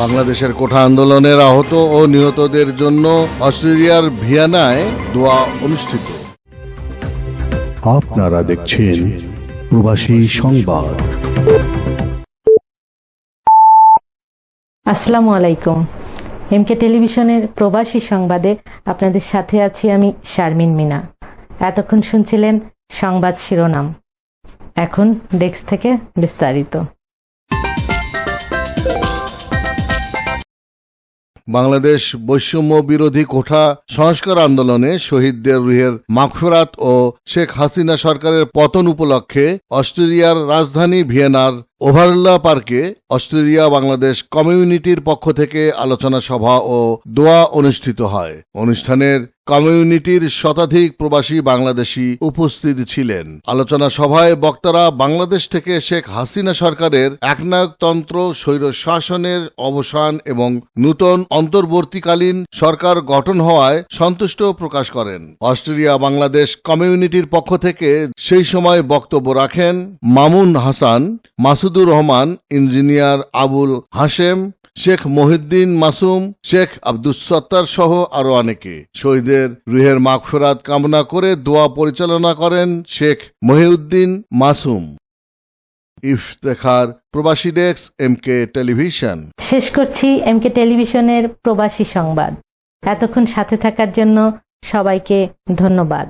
বাংলাদেশের কোঠা আন্দোলনের আহত ও নিহতদের জন্য অস্ট্রেলিয়ার ভিয়ানায় দোয়া অনুষ্ঠিত। আপনারা দেখছেন প্রবাসী সংবাদ। আসসালামু আলাইকুম। এমকে টেলিভিশনের প্রবাসী সংবাদে আপনাদের সাথে আছি আমি শারমিন মিনা। এতক্ষণ শুনছিলেন সংবাদ শিরোনাম। এখন ডেস্ক থেকে বিস্তারিত। বাংলাদেশ বৈষম্য বিরোধী কোঠা সংস্কার আন্দোলনে শহীদদের রুহের মাখরাত ও শেখ হাসিনা সরকারের পতন উপলক্ষে অস্ট্রেলিয়ার রাজধানী ভিয়েনার ওভারলা পার্কে অস্ট্রেলিয়া বাংলাদেশ কমিউনিটির পক্ষ থেকে আলোচনা সভা ও দোয়া অনুষ্ঠিত হয়। অনুষ্ঠানের কমিউনিটির শতাধিক প্রবাসী বাংলাদেশি উপস্থিত ছিলেন। আলোচনা সভায় বক্তারা বাংলাদেশ থেকে শেখ হাসিনা সরকারের একনায়কতন্ত্র, স্বৈর শাসনের অবসান এবং নূতন অন্তর্বর্তীকালীন সরকার গঠন হওয়ায় সন্তুষ্ট প্রকাশ করেন। অস্ট্রেলিয়া বাংলাদেশ কমিউনিটির পক্ষ থেকে সেই সময় বক্তব্য রাখেন মামুন হাসান মাসুদুর রহমান, ইঞ্জিনিয়ার আবুল হাশেম, শেখ মহিউদ্দিন মাসুম, শেখ আব্দুস সত্তার সহ আরও অনেকে। শহীদের রুহের মাগফেরাত কামনা করে দোয়া পরিচালনা করেন শেখ মহিউদ্দিন মাসুম। ইফতেখার প্রবাসী ডেস্ক, এম কে টেলিভিশন। শেষ করছি এমকে টেলিভিশনের প্রবাসী সংবাদ। এতক্ষণ সাথে থাকার জন্য সবাইকে ধন্যবাদ।